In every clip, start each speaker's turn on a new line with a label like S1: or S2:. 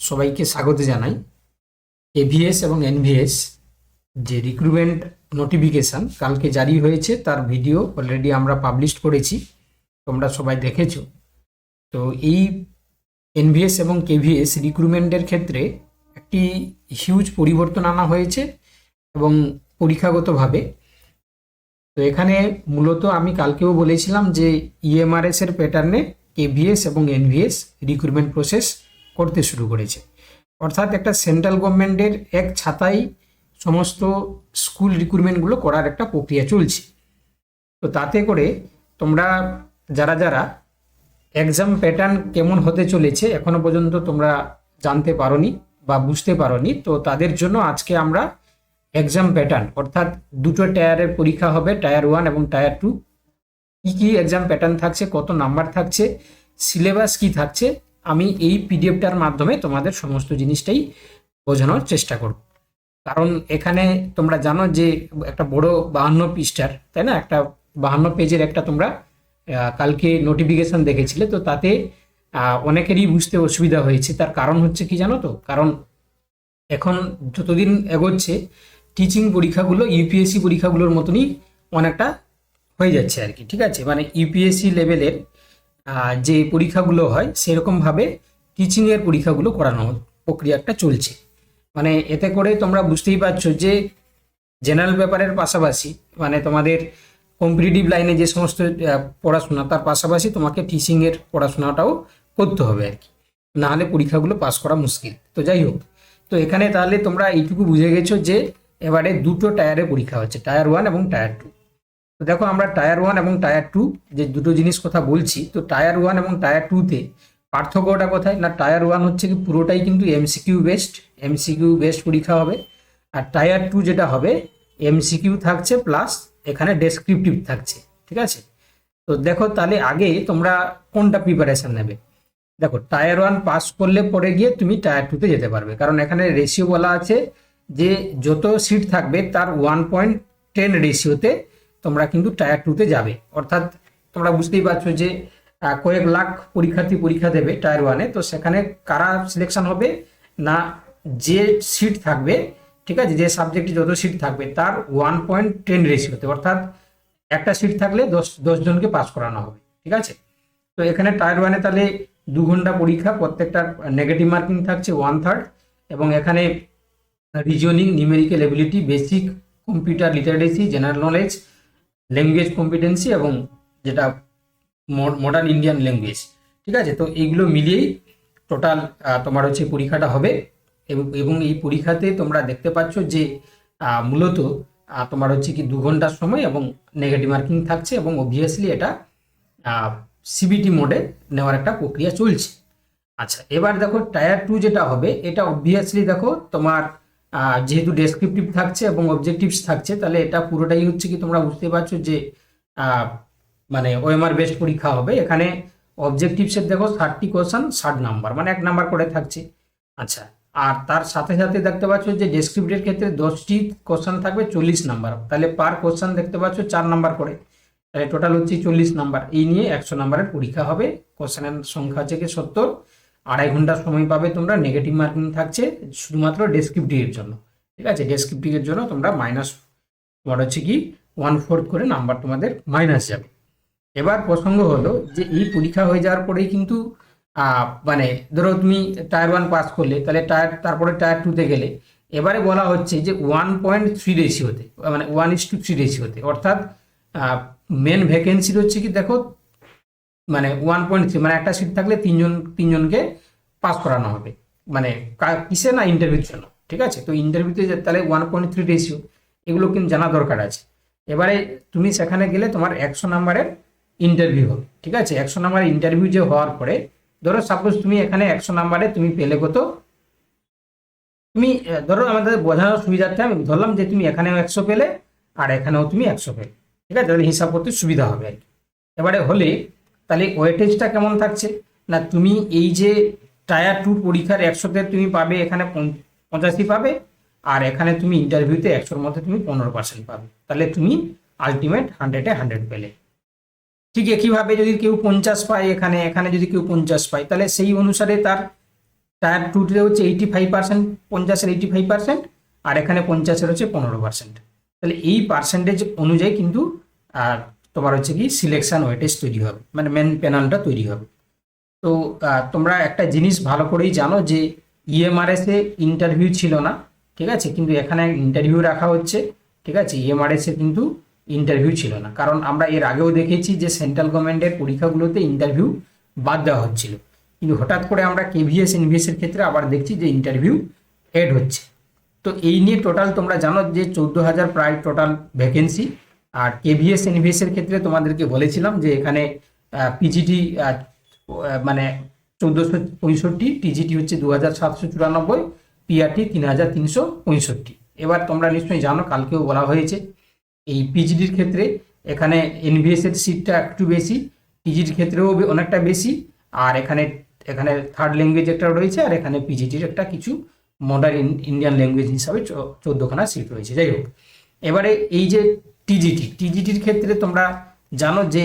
S1: সবাইকে স্বাগত জানাই। এভিএস এবং এনভিএস যে রিক্রুটমেন্ট নোটিফিকেশান কালকে জারি হয়েছে, তার ভিডিও অলরেডি আমরা পাবলিশ করেছি, তোমরা সবাই দেখেছ। তো এই এনভিএস এবং কেভিএস রিক্রুটমেন্টের ক্ষেত্রে একটি হিউজ পরিবর্তন আনা হয়েছে এবং পরীক্ষাগতভাবে। তো এখানে মূলত আমি কালকেও বলেছিলাম যে ইএমআরএস এর প্যাটার্নে কেভিএস এবং এনভিএস রিক্রুটমেন্ট প্রসেস করতে শুরু করেছে। অর্থাৎ একটা সেন্ট্রাল গভর্নমেন্টের এক ছাতায় সমস্ত স্কুল রিক্রুটমেন্টগুলো করার একটা প্রক্রিয়া চলছে। তো তাতে করে তোমরা যারা যারা এক্সাম প্যাটার্ন কেমন হতে চলেছে এখনও পর্যন্ত তোমরা জানতে পারোনি বা বুঝতে পারোনি, তো তাদের জন্য আজকে আমরা এক্সাম প্যাটার্ন অর্থাৎ দুটো টায়ারের পরীক্ষা হবে টায়ার ওয়ান এবং টায়ার টু কী কী এক্সাম প্যাটার্ন থাকছে, কত নাম্বার থাকছে সিলেবাস কি থাকছে আমি এই পিডিএফটার মাধ্যমে তোমাদের সমস্ত জিনিসটাই বোঝানোর চেষ্টা করব। কারণ এখানে তোমরা জানো যে একটা বড় বাহান্ন পৃষ্ঠার, তাই না? একটা বাহান্ন পেজের একটা তোমরা কালকে নোটিফিকেশন দেখেছিলে, তো তাতে অনেকেরই বুঝতে অসুবিধা হয়েছে। তার কারণ হচ্ছে কি জানো তো? কারণ এখন যতদিন এগোচ্ছে টিচিং পরীক্ষাগুলো ইউপিএসসি পরীক্ষাগুলোর মতনই অনেকটা হয়ে যাচ্ছে আর কি, ঠিক আছে? মানে ইউপিএসসি লেভেলের যে পরীক্ষাগুলো হয় সেরকমভাবে টিচিংয়ের পরীক্ষাগুলো করানো প্রক্রিয়া একটা চলছে। মানে এতে করে তোমরা বুঝতেই পারছ যে জেনারেল পেপারের পাশাপাশি মানে তোমাদের কম্পিটিটিভ লাইনে যে সমস্ত পড়াশোনা, তার পাশাপাশি তোমাকে টিচিংয়ের পড়াশোনাটাও করতে হবে আর কি। নাহলে পরীক্ষাগুলো পাস করা মুশকিল। তো যাই হোক, তো এখানে তাহলে তোমরা এইটুকু বুঝে গেছো যে এবারে দুটো টায়ারে পরীক্ষা হচ্ছে টায়ার ওয়ান এবং টায়ার টু তো দেখো আমরা টায়ার ওয়ান এবং টায়ার টু যে দুটো জিনিস কথা বলছি, তো টায়ার ওয়ান এবং টায়ার টুতে পার্থক্যটা কোথায়? না টায়ার ওয়ান হচ্ছে কি পুরোটাই কিন্তু এমসিকিউ বেসড এমসিকিউ বেসড পরীক্ষা হবে। আর টায়ার টু যেটা হবে এমসিকিউ থাকছে প্লাস এখানে ডেসক্রিপটিভ থাকছে, ঠিক আছে? তো দেখো তাহলে আগে তোমরা কোনটা প্রিপারেশন নেবে? দেখো টায়ার ওয়ান পাস করলে পরে গিয়ে তুমি টায়ার টুতে যেতে পারবে। কারণ এখানে রেশিও বলা আছে যে যত সিট থাকবে, তার ওয়ান পয়েন্ট টেন রেশিওতে তোমরা কিন্তু টায়ার টুতে যাবে। অর্থাৎ তোমরা বুঝতেই পারছ যে কয়েক লাখ পরীক্ষার্থী পরীক্ষা দেবে টায়ার ওয়ানে তো সেখানে কারা সিলেকশন হবে না যে সিট থাকবে, ঠিক আছে? যে সাবজেক্টে যত সিট থাকবে, তার ওয়ান পয়েন্ট টেন রেশিওতে অর্থাৎ একটা সিট থাকলে দশ দশ জনকে পাস করানো হবে, ঠিক আছে? তো এখানে টায়ার ওয়ানে তাহলে দু ঘণ্টা পরীক্ষা, প্রত্যেকটা নেগেটিভ মার্কিং থাকছে ওয়ান থার্ড এবং এখানে reasoning numerical ability basic computer literacy general knowledge language competency এবং যেটা মডার্ন ইন্ডিয়ান ল্যাঙ্গুয়েজ ঠিক আছে? তো এইগুলো মিলিয়েই টোটাল তোমার হচ্ছে পরীক্ষাটা হবে এবং এই পরীক্ষাতে তোমরা দেখতে পাচ্ছ যে মূলত তোমার হচ্ছে কি দু ঘণ্টার সময় এবং নেগেটিভ মার্কিং থাকছে এবং অবভিয়াসলি এটা সিবিটি মোডে নেওয়ার একটা প্রক্রিয়া চলছে। আচ্ছা এবার দেখো টায়ার টু যেটা হবে, এটা অবভিয়াসলি দেখো তোমার যেহেতু ডেসক্রিপটিভ থাকছে এবং অবজেক্টিভস থাকছে, তাহলে এটা পুরোটাই হচ্ছে কি তোমরা বুঝতে পারছ যে মানে ওএমআর বেস্ট পরীক্ষা হবে। এখানে অবজেক্টিভসের দেখো ষাটটি কোশ্চেন ষাট নাম্বার মানে এক নাম্বার করে থাকছে। আচ্ছা আর তার সাথে সাথে দেখতে পাচ্ছ যে ডেসক্রিপ্টের ক্ষেত্রে দশটি কোশ্চেন থাকবে, চল্লিশ নাম্বার তাহলে পার কোশ্চেন দেখতে পাচ্ছ চার নাম্বার করে। তাহলে টোটাল হচ্ছে চল্লিশ নাম্বার এই নিয়ে একশো নাম্বারের পরীক্ষা হবে। কোশ্চেনের সংখ্যা থেকে সত্তর। আড়াই ঘণ্টা সময় পাবে তোমরা নেগেটিভ মার্কিং থাকছে শুধুমাত্র ডেসক্রিপটিভের জন্য, ঠিক আছে? ডেসক্রিপটিভের জন্য তোমরা মাইনাস তোমার হচ্ছে কি ওয়ান ফোর্থ করে নাম্বার তোমাদের মাইনাস যাবে। এবার প্রসঙ্গ হলো যে এই পরীক্ষা হয়ে যাওয়ার পরেই কিন্তু মানে ধরো তুমি টায়ার ওয়ান পাস করলে, তাহলে টায়ার তারপরে টায়ার টুতে গেলে, এবারে বলা হচ্ছে যে ওয়ান পয়েন্ট থ্রি রেশিওতে মানে ওয়ান ইস টু থ্রি রেশিওতে অর্থাৎ মেন ভ্যাকেন্সির হচ্ছে কি দেখো মানে ওয়ান পয়েন্ট থ্রি মানে একটা সিট থাকলে তিনজন, তিনজনকে পাস করানো হবে। মানে কিসে না ইন্টারভিউর জন্য, ঠিক আছে? তো ইন্টারভিউতে তাহলে ওয়ান পয়েন্ট থ্রি রেশিও এগুলো কিন্তু জানা দরকার আছে। এবারে তুমি সেখানে গেলে তোমার একশো নাম্বারের ইন্টারভিউ হবে, ঠিক আছে? একশো নাম্বারের ইন্টারভিউ যে হওয়ার পরে, ধরো সাপোজ তুমি এখানে একশো নাম্বারে তুমি পেলে কত? তুমি ধরো আমাদের বোঝানোর সুবিধার্থে আমি ধরলাম যে তুমি এখানেও একশো পেলে, আর এখানেও তুমি একশো পেলে, ঠিক আছে? তাহলে হিসাব করতে সুবিধা হবে আর কি। এবারে হলে তাহলে ওয়েটেজটা কেমন থাকছে? না তুমি এই যে টায়ার টু পরীক্ষার একশোতে তুমি পাবে, এখানে পঁচাশি পাবে, আর এখানে তুমি ইন্টারভিউতে একশোর মধ্যে তুমি পনেরো পার্সেন্ট পাবে। তাহলে তুমি আলটিমেট হান্ড্রেডে হান্ড্রেড পেলে। ঠিক একইভাবে যদি কেউ পঞ্চাশ পায় এখানে এখানে যদি কেউ পঞ্চাশ পায়, তাহলে সেই অনুসারে তার টায়ার টুতে হচ্ছে এইটি ফাইভ পার্সেন্ট পঞ্চাশের এইটি ফাইভ পার্সেন্ট আর এখানে পঞ্চাশের হচ্ছে পনেরো পার্সেন্ট তাহলে এই পার্সেন্টেজ অনুযায়ী কিন্তু তোমার হচ্ছে কি সিলেকশন ওয়েটেজ তৈরি হবে মানে মেন প্যানেলটা তৈরি হবে। তো তোমরা একটা জিনিস ভালো করেই জানো যে E ইএমআরএস এ ইন্টারভিউ ছিল না, ঠিক আছে? কিন্তু এখানে ইন্টারভিউ রাখা হচ্ছে, ঠিক আছে? E ইএমআরএস এ কিন্তু ইন্টারভিউ ছিল না। কারণ আমরা এর আগেও দেখেছি যে সেন্ট্রাল গভর্নমেন্টের পরীক্ষাগুলোতে ইন্টারভিউ বাদ দেওয়া হচ্ছিল। কিন্তু হঠাৎ করে আমরা কেভিএস এনভিএস এর ক্ষেত্রে আবার দেখছি যে ইন্টারভিউ এড হচ্ছে। তো এই নিয়ে টোটাল তোমরা জানো যে চোদ্দ হাজার প্রায় টোটাল ভ্যাকেন্সি আর কেভিএস এনভিএস এর ক্ষেত্রে তোমাদেরকে বলেছিলাম যে এখানে পিজিটি মানে চোদ্দোশো পঁয়ষট্টি টিজিটি হচ্ছে দু হাজার সাতশো চুরানব্বই পিআরটি তিন হাজার তিনশো পঁয়ষট্টি। এবার তোমরা নিশ্চয়ই জানো, কালকেও বলা হয়েছে, এই পিজিডির ক্ষেত্রে এখানে এনভিএস এর সিটটা একটু বেশি টিজিটির ক্ষেত্রেও অনেকটা বেশি, আর এখানে এখানে থার্ড ল্যাঙ্গুয়েজ একটা রয়েছে, আর এখানে পিজিটির একটা কিছু মডার্ন ইন্ডিয়ান ল্যাঙ্গুয়েজ হিসাবে চোদ্দখানা সিট রয়েছে। যাই হোক, এবারে এই যে টিজিটি টিজিটির ক্ষেত্রে তোমরা জানো যে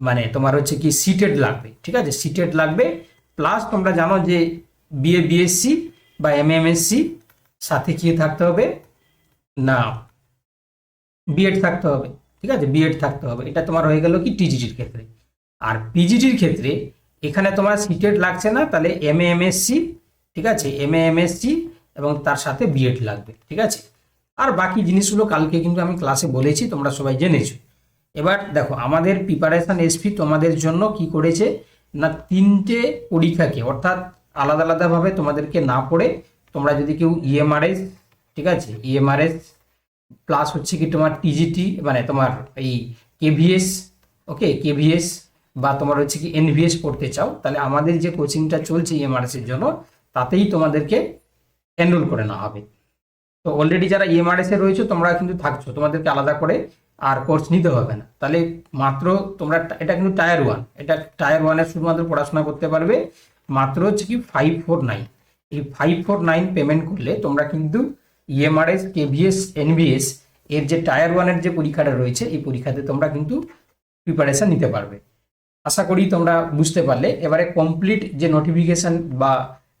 S1: মানে তোমার হচ্ছে কি সিটেড লাগবে, ঠিক আছে? সিটেড লাগবে প্লাস তোমরা জানো যে বিএ বিএসসি বা এমএমএসসি সাথে কি থাকতে হবে? না বিএড থাকতে হবে, ঠিক আছে? বিএড থাকতে হবে। এটা তোমার হয়ে গেল কি? টিজিটির ক্ষেত্রে। আর পিজিটির ক্ষেত্রে এখানে তোমার সিটেড লাগছে না, তাহলে এম এমএসসি ঠিক আছে? এম এমএসসি এবং তার সাথে বিএড লাগবে, ঠিক আছে? আর বাকি জিনিসগুলো কালকে কিন্তু আমি ক্লাসে বলেছি, তোমরা সবাই জেনেছো। এবার দেখো, আমাদের প্রিপারেশন এসপি তোমাদের জন্য কি করেছে? না, তিনটে পরীক্ষাকে, অর্থাৎ আলাদা আলাদাভাবে তোমাদেরকে না পড়ে তোমরা যদি কেউ E ইএমআরএস ঠিক আছে? E ইএমআরএস প্লাস হচ্ছে কি তোমার টিজিটি মানে তোমার এই কেভিএস ওকে কেভিএস বা তোমার হচ্ছে কি এনভিএস পড়তে চাও, তাহলে আমাদের যে কোচিংটা চলছে ইএমআরএস এর জন্য, তাতেই তোমাদেরকে এনরোল করে নেওয়া হবে। তো অলরেডি যারা ইএমআরএস এ রয়েছে, তোমরা কিন্তু থাকছো, তোমাদেরকে আলাদা করে আর কোর্স নিতে হবে না। তাহলে মাত্র তোমরা এটা কিন্তু টায়ার ওয়ান এটা টায়ার ওয়ানের শুধুমাত্র পড়াশোনা করতে পারবে, মাত্র হচ্ছে কি ফাইভ ফোর নাইন এই ফাইভ ফোর নাইন পেমেন্ট করলে তোমরা কিন্তু ইএমআরএস কেভিএস এনভিএস এর যে টায়ার ওয়ানের যে পরীক্ষাটা রয়েছে, এই পরীক্ষাতে তোমরা কিন্তু প্রিপারেশন নিতে পারবে। আশা করি তোমরা বুঝতে পারলে। এবারে কমপ্লিট যে নোটিফিকেশন বা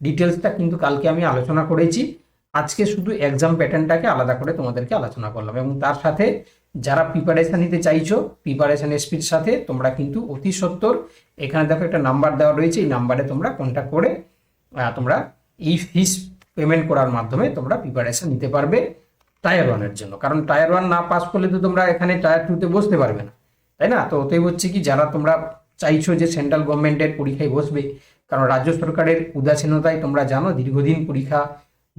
S1: ডিটেলসটা কিন্তু কালকে আমি আলোচনা করেছি। আজকে শুধু এক্সাম প্যাটার্নটাকে আলাদা করে তোমাদেরকে আলোচনা করলাম এবং তার সাথে যারা প্রিপারেশন নিতে চাইছো প্রিপারেশন এসপির সাথে তোমরা কিন্তু অতি সত্তর। এখানে দেখো একটা নাম্বার দেওয়া রয়েছে, এই নাম্বারে তোমরা কন্ট্যাক্ট করে তোমরা এই ফিস পেমেন্ট করার মাধ্যমে তোমরা প্রিপারেশন নিতে পারবে টায়ার ওয়ানের জন্য। কারণ টায়ার ওয়ান না পাস করলে তো তোমরা এখানে টায়ার টুতে বসতে পারবে না, তাই না? তো অতএব হচ্ছে কি, যারা তোমরা চাইছো যে সেন্ট্রাল গভর্নমেন্টের পরীক্ষায় বসবে, কারণ রাজ্য সরকারের উদাসীনতায় তোমরা জানো দীর্ঘদিন পরীক্ষা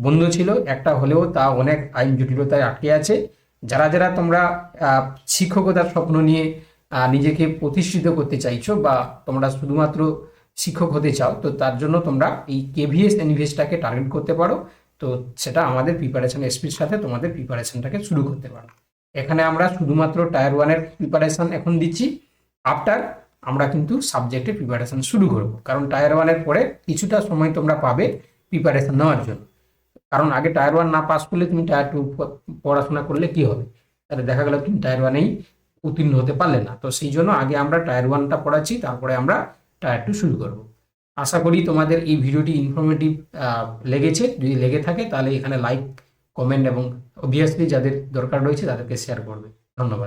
S1: বন্ধ ছিল, একটা হলেও তা অনেক আইন জটিলতায় আটকে আছে। যারা যারা তোমরা শিক্ষকতার স্বপ্ন নিয়ে নিজেকে প্রতিষ্ঠিত করতে চাইছো বা তোমরা শুধুমাত্র শিক্ষক হতে চাও, তো তার জন্য তোমরা এই কেভিএস এনভিএসটাকে টার্গেট করতে পারো। তো সেটা আমাদের প্রিপারেশন এসপির সাথে তোমাদের প্রিপারেশনটাকে শুরু করতে পারো। এখানে আমরা শুধুমাত্র টায়ার ওয়ানের প্রিপারেশন এখন দিচ্ছি। আফটার আমরা কিন্তু সাবজেক্টের প্রিপারেশন শুরু করব। কারণ টায়ার ওয়ানের পরে কিছুটা সময় তোমরা পাবে প্রিপারেশন নেওয়ার জন্য। কারণ আগে টায়ার ওয়ান না পাস করলে তুমি টায়ার টু পড়াশোনা করলে কি হবে? তাহলে দেখা গেল তুমি টায়ার ওয়ানেই উত্তীর্ণ হতে পারলে না। তো সেই জন্য আগে আমরা টায়ার ওয়ানটা পড়াচ্ছি, তারপরে আমরা টায়ার টু শুরু করব। আশা করি তোমাদের এই ভিডিওটি ইনফরমেটিভ লেগেছে। যদি লেগে থাকে তাহলে এখানে লাইক কমেন্ট এবং অবভিয়াসলি যাদের দরকার রয়েছে তাদেরকে শেয়ার করবে। ধন্যবাদ।